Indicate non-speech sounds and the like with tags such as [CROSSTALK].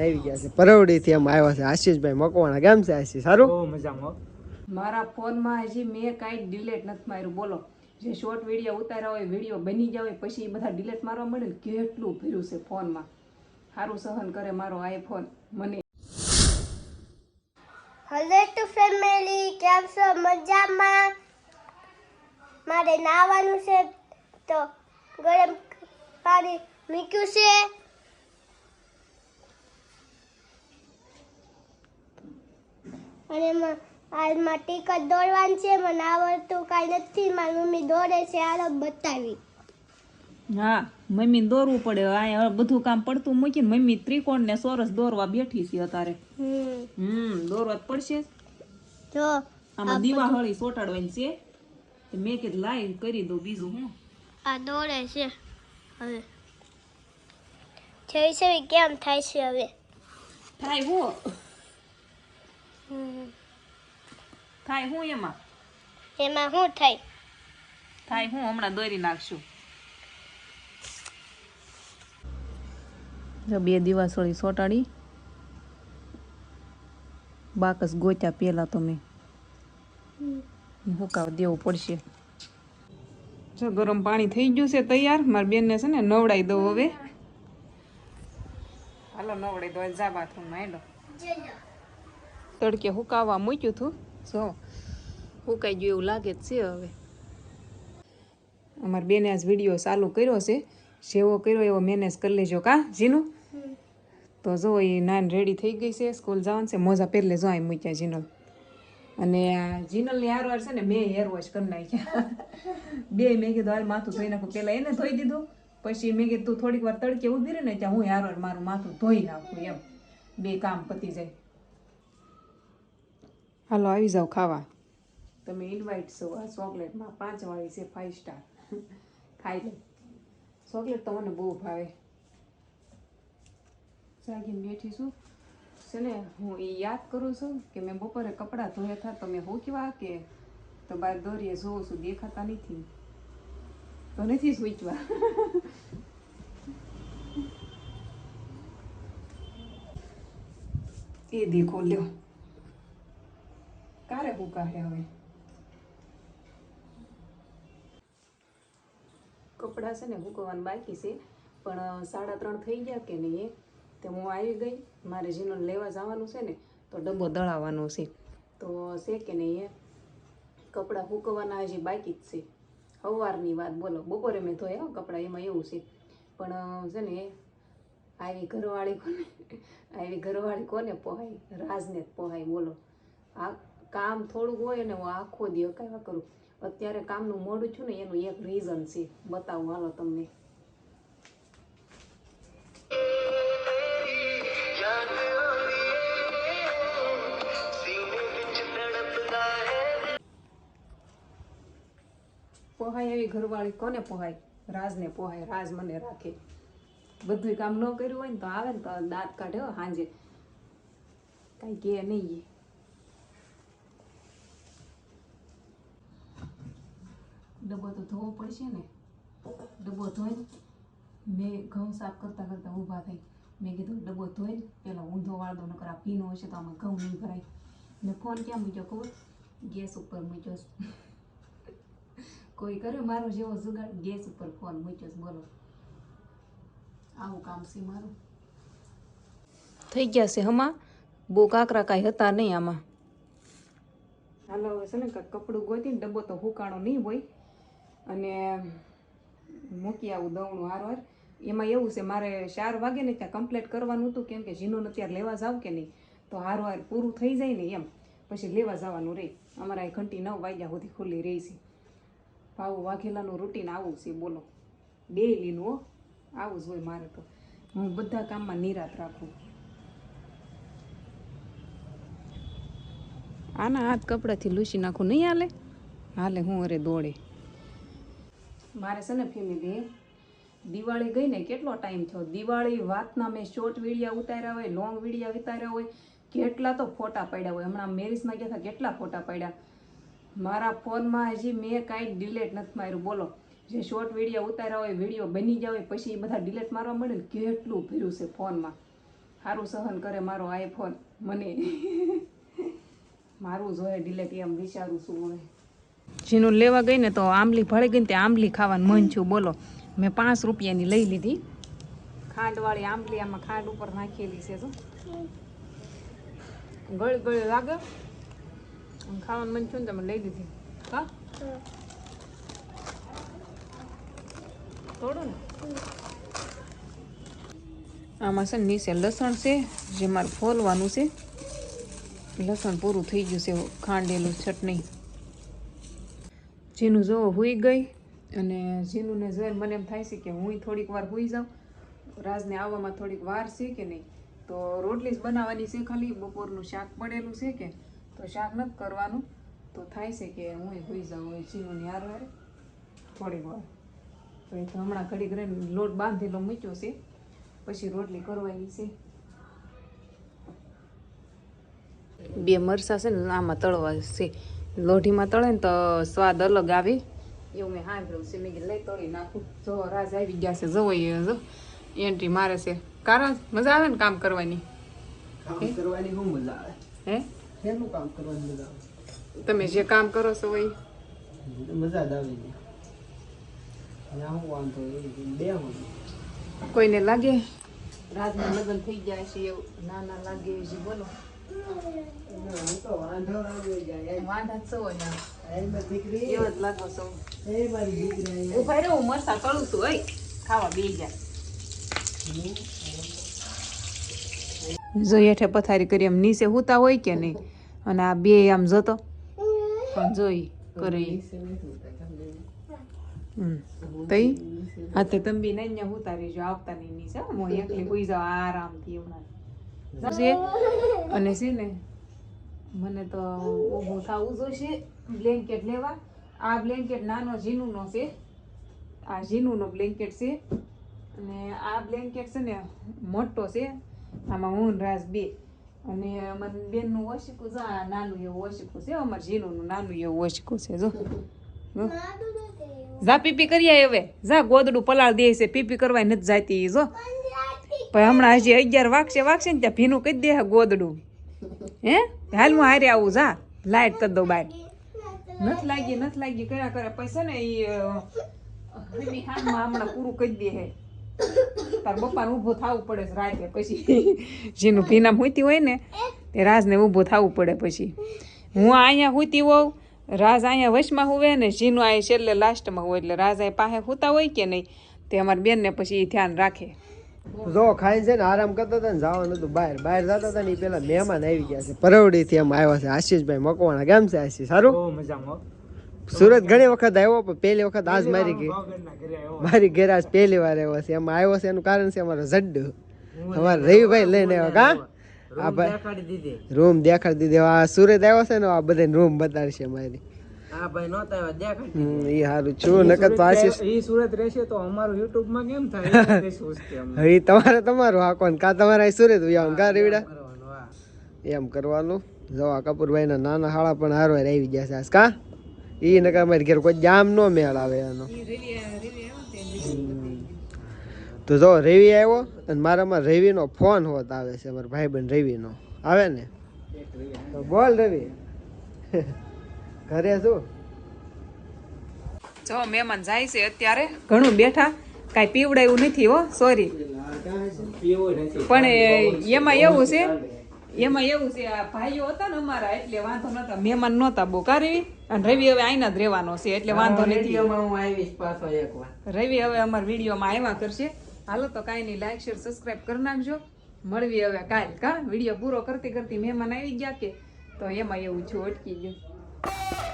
આવી ગયા છે. પરવડીથી એમ આવ્યા છે. આશીષભાઈ મકવાણા કેમ છે આશીષ? સારું? બહુ મજામાં મારા ફોનમાં હજી મેં કાંઈ ડિલેટ નથી માર્યું. બોલો. જે શોર્ટ વીડિયો ઉતાર્યા હોય વીડિયો બની જાય હોય પછી એ બધા ડિલેટ મારવા મળે ને? કેટલું ભર્યું છે ફોનમાં? સારું સહન કરે મારો આઈફોન મને હલો ટુ ફેમિલી કેમ છો? મજામાં? મારે નાવાનું છે. તો ગરમ પાણી મૂક્યું છે. અને હાલમાં ટિકટ દોડવાની છે મને આવડતું કાંઈ નથી મારી મમ્મી દોડે છે હાલો બતાવી. હા મમ્મી દોરવું પડે આ બધું કામ પડતું મૂકીને મમ્મી ત્રિકોણ ને સોરસ દોરવા બેઠી છે અત્યારે. હમ. હમ દોરવા જ પડશે. જો આમાં દિવાહળી સોટાડવાની છે. મેં કીધું લાઈવ કરી દઉં બીજું હું. આ દોડે છે હવે. છવી છે કેમ થાય છે હવે? થાય હું. થાય હું એમાં? એમાં હું થાય? થાય હું હમણાં દોરી નાખશું. જો બે દિવાસોળી સોટાડી. બાકસ ગોત્યા પેલા તો મેં. હુકાવ દેવું પડશે. જો ગરમ પાણી થઈ ગયું છે તૈયાર મારી બેનને છે ને નવડાવી દઉં હવે. હાલો નવડાવી દો જા બાથરૂમમાં હેલો તડકે હુકાવવા મૂક્યું હતું જો હુકાઈ ગયું એવું લાગે જ છે હવે. અમારી બેને આજ વીડિયો ચાલુ કર્યો છે. જેવો કર્યો એવો મેનેજ કરી લેજો કા જીનું? તો જો એ નાન રેડી થઈ ગઈ છે સ્કૂલ જવાનું છે મોજા પહેરલે જો અહીં મૂક્યા જીનલ. અને આ જીનલની હારવાર છે ને મેં હેર વોશ કરી નાખ્યા. [LAUGHS] બે મેં કીધું હાલ માથું ધોઈ નાખું. પહેલાં એને ધોઈ દીધું પછી મેં કીધું તું થોડીક વાર તડકે ઊભી રહે ને ત્યાં હું હારવાર મારું માથું ધોઈ નાખું એમ. બે કામ પતી જાય. હાલો, આવી જાઓ ખાવા. તમે ઇન્વાઇટ છો. આ ચોકલેટમાં પાંચ વાળી છે ફાઇવ સ્ટાર ખાઈ લે. ચોકલેટ તો મને બહુ ભાવે. જાગીને બેઠી છું. છે ને, હું એ યાદ કરું છું કે મેં બપોરે કપડાં ધોયા હતા. તો મેં હોકવા કે તો બાર દોરીએ જોઉં છું, દેખાતા નથી. તો નથી સૂચવા એ દેખો, લ્યો. કારે હુકા હે હવે કપડાં છે ને હુકવવાનું બાકી છે, પણ સાડા ત્રણ થઈ ગયા કે નહીં તો હું આવી ગઈ, મારે જેનો લેવા જવાનું છે ને, તો ડબ્બો દળાવવાનો છે. તો છે કે નહીં કપડાં હુકવવાના હજી બાકી જ છે. સવારની વાત બોલો, બપોરે મેં ધોયા કપડાં, એમાં એવું છે. પણ છે ને આવી ઘરવાળી કોને, [LAUGHS] આવી ઘરવાળી કોને પોહાય? રાજને જ પોહાય, બોલો. આ કામ થોડુંક હોય ને હું આખો દી અકાવા કરું. અત્યારે કામનું મોડું છું ને એનું એક રીઝન છે. બતાવું, હાલો તમને. પોહાય એવી ઘરવાળી કોને પોહાય? રાજને પોહાય, રાજ મને રાખે. બધું કામ ન કર્યું હોય ને તો આવે ને તો દાંત કાઢે હો સાંજે કાંઈ કે નહીં ડબ્બો તો ધોવો પડશે ને? ડબ્બો ધોઈને મેં ઘઉં સાફ કરતાં કરતાં ઊભા થઈ. મેં કીધું ડબ્બો ધોઈને પહેલાં ઊંધો વાળ દો નકર આ ભીનો હશે તો આમાં ઘઉં નહીં ભરાય. ને ફોન ક્યાં મૂક્યો ખબર? ગેસ ઉપર મૂક્યો કોઈ કરે મારો જેવો જુગાડ? ગેસ ઉપર ફોન મૂક્યો બોલો. આવું કામ છે મારું. થઈ ગયા છે હમા બહુ કાકરા કાંઈ હતા નહીં આમાં. હાલો હવે છે ને કપડું ગોતીને ડબ્બો તો હુકાણો નહીં હોય. અને મૂકી આવું દવણું હારવાર. એમાં એવું છે, મારે ચાર વાગે ને ત્યાં કમ્પ્લીટ કરવાનું હતું, કેમ કે જીનોને અત્યારે લેવા જાવ કે નહીં? તો હારવાર પૂરું થઈ જાય ને એમ. પછી લેવા જવાનું રહે અમારા એ ઘંટી નવ વાગ્યા સુધી ખુલ્લી રહી છે. ભાવ વાઘેલાનું રૂટીન આવું છે, બોલો. ડેલીનું હો. આવું જ હોય મારે તો. હું બધા કામમાં નિરાત રાખું. આના હાથ કપડાથી લૂસી નાખું નહીં હાલે? હાલે હું અરે દોડે. મારે છે ને ફેમિલી, દિવાળી ગઈ ને કેટલો ટાઈમ થયો? દિવાળી વાતના મેં શોર્ટ વિડીયા ઉતાર્યા હોય લોંગ વિડીયા ઉતાર્યા હોય, કેટલા તો ફોટા પડ્યા હોય. હમણાં મેરેજમાં ગયા હતા, કેટલા ફોટા પડ્યા? મારા ફોનમાં હજી મેં કાંઈ ડિલેટ નથી માર્યું. બોલો, જે શોર્ટ વીડિયો ઉતાર્યા હોય વીડિયો બની ગયા હોય, પછી એ બધા ડિલેટ મારવા મળે ને કેટલું ભર્યું છે ફોનમાં? સારું સહન કરે મારો આઈફોન મને. [LAUGHS] મારું જોઈએ ડિલેટ એમ વિચારું છું હવે. જીનું લેવા ગઈ ને તો આંબલી ભળી ગઈ ને તે આંબલી ખાવાનું મન છું બોલો, મેં પાંચ રૂપિયાની લઈ લીધી. ખાંડવાળી આંબલી આમાં ખાંડ ઉપર નાખેલી છે તો ગળી ગળી લાગે. ખાવાનું મન છું ને તમે લઈ લીધી. હા? થોડું ને. આમાં છે નીચે લસણ છે, જે મારે ફોલવાનું છે. લસણ પૂરું થઈ ગયું છે, ખાંડેલું ચટણી જીનું જોવો હુઈ ગઈ અને જીનુને જોઈને મને એમ થાય છે કે હું થોડીક વાર હુઈ જાઉં. રાજને આવવામાં થોડીક વાર છે કે નહીં? તો રોટલી જ બનાવવાની છે ખાલી, બપોરનું શાક પડેલું છે કે? તો શાક નથી કરવાનું. તો થાય છે કે હું હુઈ જાઉં જીનુની હાર થોડીક વાર. તો એ તો હમણાં ઘડીક રહીને લોટ બાંધેલો મૂક્યો છે. પછી રોટલી કરવાની છે. બે મરસા છે ને, આમાં તળવા છે. લોઢીમાં તળે ને તો સ્વાદ અલગ આવે. એવું મેં સાંભળ્યું છે. મેં કીધું લઈ તળી નાખું. જો રાજ આવી ગયા છે. જવો એ જો. એન્ટ્રી મારે છે. કારણ મજા આવે ને કામ કરવાની? કામ કરવાની શું મજા આવે. હે? શેનું કામ કરવાની મજા આવે? તમે જે કામ કરો છો એ. મજા જ આવે હું વાંધો એ બે કોઈને લાગે? રાજના લગ્ન થઈ જાય છે એવું. ના ના લાગે છે બોલો. તો વાંધો આવે જાય. વાંધા જ સૌ ને એ મારી દીકરી. એવો જ લાગો સૌ એ મારી દીકરી. ઊભા રહો હું મરસા તળું છું ઓય ખાવા બે ગયા હેઠે પથારી કરી એમ નીચે હુતા હોય કે નહીં? અને આ બે આમ જતો. પણ જોઈ કરે. તઈ? હા તે તમે બી નહીં હુતા રહેજો આવતા નહીં નીચે. હું એકલી હુઈ જાઉં આરામથી છે અને છે ને મને તો ઊભું થવું જોઈશે બ્લેન્કેટ લેવા. આ બ્લેન્કેટ નાનો ઝીનુનો છે. આ ઝીનુનો બ્લેન્કેટ છે. અને આ બ્લેન્કેટ છે ને મોટો છે. આમાં હું રાસ બે. અને મને બેનનું ઓશિકું છે આ નાનું એવું ઓશિકું છે. અમારે ઝીનુનું નાનું એવું ઓશિકું છે જો. જો. જા પીપી કરી આય હવે. જા ગોદડું પલાળ દે છે. પીપી કરવા નથી જાતી જો. પણ હમણાં હજી અગિયાર વાગશે વાગશે ને ત્યાં ભીનું કહી દે ગોદડું. હે? હાલ હું હારે આવું, જા. લાઈટ કરી દઉં બાય નથી લાગી નથી લાગી. કર્યા કરે પૈસા ને એ હમી હમણાં પૂરું કરી દે હે. તાર બપાને ઊભો થવું પડે રાતે પછી. જેનું ભીના હોતી હોય ને, તે રાજને ઊભો થવું પડે પછી. હું અહીંયા હોતી હોઉં, રાજ અહીંયા વશમાં હોવે ને, જીનું અહીંયા છેલ્લે લાસ્ટમાં હોય. એટલે રાજ અહીં પાસે હોતા હોય કે નહીં, તે અમારી બેનને પછી એ ધ્યાન રાખે. જો ખાઈ છે ને આરામ કરતા હતા ને જવાનું હતું બહાર. બહાર જતા હતા ને ઈ પેલા મહેમાન આવી ગયા છે. પરવડીથી એમ આવ્યા છે. આશીષભાઈ મકવાણા. કેમ છે આશીષ? સારું? સુરત ઘણી વખત આવ્યો પણ પહેલી વખત આજ મારી ગઈ ઘરે મારી ઘેર આજ પહેલી વાર આવ્યો છે. એમાં આવ્યો છે એનું કારણ છે અમારો જડ્ડો અમારે રવિભાઈ લઈને આવ્યો. કા? આ ભાઈ રૂમ દેખાડી દીધી. આ સુરત આવ્યો છે ને આ બધાને રૂમ બતાડશે મારી. આ ભાઈ નહોતા આવ્યા દેખાડી હમ, ઈ છું નકર તો આશીષ સુરત રહેશે તો અમારું યુટ્યુબમાં કેમ થાય? એ [LAUGHS] તમારે તમારું હાકોન કા તમારે સુરત આવવાનું કા રેવડા? હા. એમ કરવાનું. જવા કપૂરભાઈના નાના હાળા પણ હારો હારે આવી ગયા છે આજ કા? ઈ નકર અમારી ઘેર કોઈ જામ નો મેળ આવે એનો. તો જો રવિ આવ્યો અને મારામાં રવિનો ફોન હોત આવે છે મારા ભાઈબંધ રવિનો. આવે ને? તો બોલ રવિ. ઘરે શું જો મહેમાન જાય છે અત્યારે. ઘણું બેઠા. કાંઈ પીવડાયું નથી હો સોરી પણ એમાં એવું છે એમાં એવું છે આ ભાઈઓ હતા ને અમારા એટલે વાંધો નતા મહેમાન નહોતા બહુ કારવી અને રવિ હવે આઈના જ રહેવાનો છે એટલે વાંધો નથી. વિડીયોમાં હું આવીશ પાછો એકવાર. રવિ હવે અમારા વિડીયોમાં આવ્યા કરશે. હાલો તો કાંઈ નહીં લાઈક શેર સબસ્ક્રાઈબ કરી નાખજો. મળવી હવે કાલ કા? વીડિયો પૂરો કરતી કરતી મહેમાન આવી ગયા કે? તો એમાં એવું છું અટકી ગયું. Oh!